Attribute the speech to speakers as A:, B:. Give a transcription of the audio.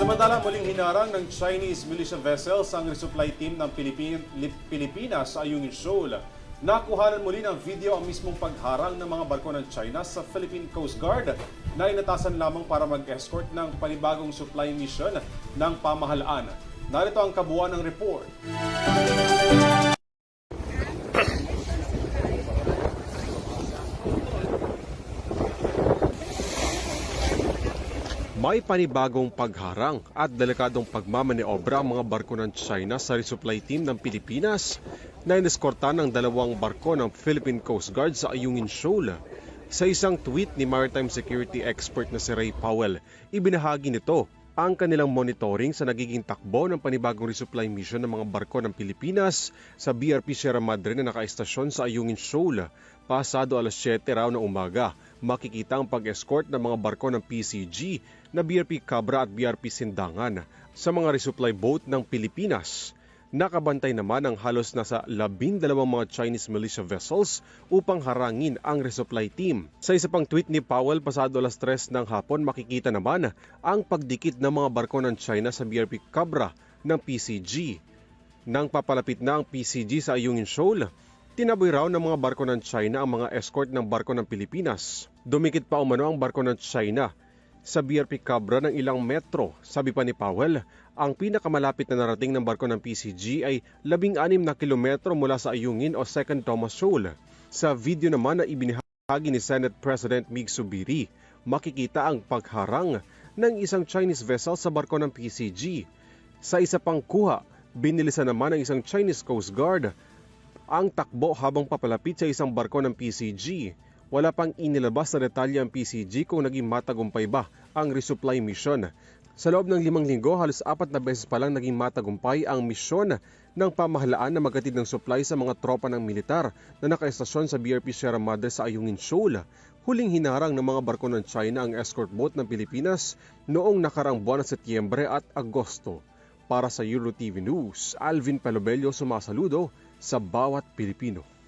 A: Samantala, muling hinarang ng Chinese militia vessels ang resupply team ng Pilipin- Lip- Pilipinas sa Ayungin Shoal. Nakuhanan muli ng video ang mismong pagharang ng mga barko ng China sa Philippine Coast Guard na inatasan lamang para mag-escort ng panibagong supply mission ng pamahalaan. Narito ang kabuuan ng report.
B: May panibagong pagharang at delikadong pagmamaneobra ang mga barko ng China sa resupply team ng Pilipinas na ineskorta ng dalawang barko ng Philippine Coast Guard sa Ayungin Shoal. Sa isang tweet ni maritime security expert na si Ray Powell, ibinahagi nito ang kanilang monitoring sa nagiging takbo ng panibagong resupply mission ng mga barko ng Pilipinas sa BRP Sierra Madre na nakaistasyon sa Ayungin Shoal. Pasado alas 7 raw ng umaga, makikita ang pag-escort ng mga barko ng PCG na BRP Cabra at BRP Sindangan sa mga resupply boat ng Pilipinas. Nakabantay naman ang halos nasa labing dalawang mga Chinese militia vessels upang harangin ang resupply team. Sa isa pang tweet ni Powell pasado alas 3 ng hapon makikita naman ang pagdikit ng mga barko ng China sa BRP Cabra ng PCG. Nang papalapit na ang PCG sa Ayungin Shoal, tinaboy raw ng mga barko ng China ang mga escort ng barko ng Pilipinas. Dumikit pa umano ang barko ng China sa BRP Cabra ng ilang metro. Sabi pa ni Powell, ang pinakamalapit na narating ng barko ng PCG ay 16 na kilometro mula sa Ayungin o Second Thomas Shoal. Sa video naman na ibinahagi ni Senate President Mig Subiri, makikita ang pagharang ng isang Chinese vessel sa barko ng PCG. Sa isa pang kuha, binilisan naman ng isang Chinese Coast Guard ang takbo habang papalapit sa isang barko ng PCG. Wala pang inilabas na detalye ang PCG kung naging matagumpay ba ang resupply mission. Sa loob ng limang linggo, halos apat na beses pa lang naging matagumpay ang misyon ng pamahalaan na magatid ng supply sa mga tropa ng militar na nakaestasyon sa BRP Sierra Madre sa Ayungin Shoal. Huling hinarang ng mga barko ng China ang escort boat ng Pilipinas noong nakarang buwan ng Setyembre at Agosto. Para sa Euro TV News, Alvin Pelobello sumasaludo sa bawat Pilipino.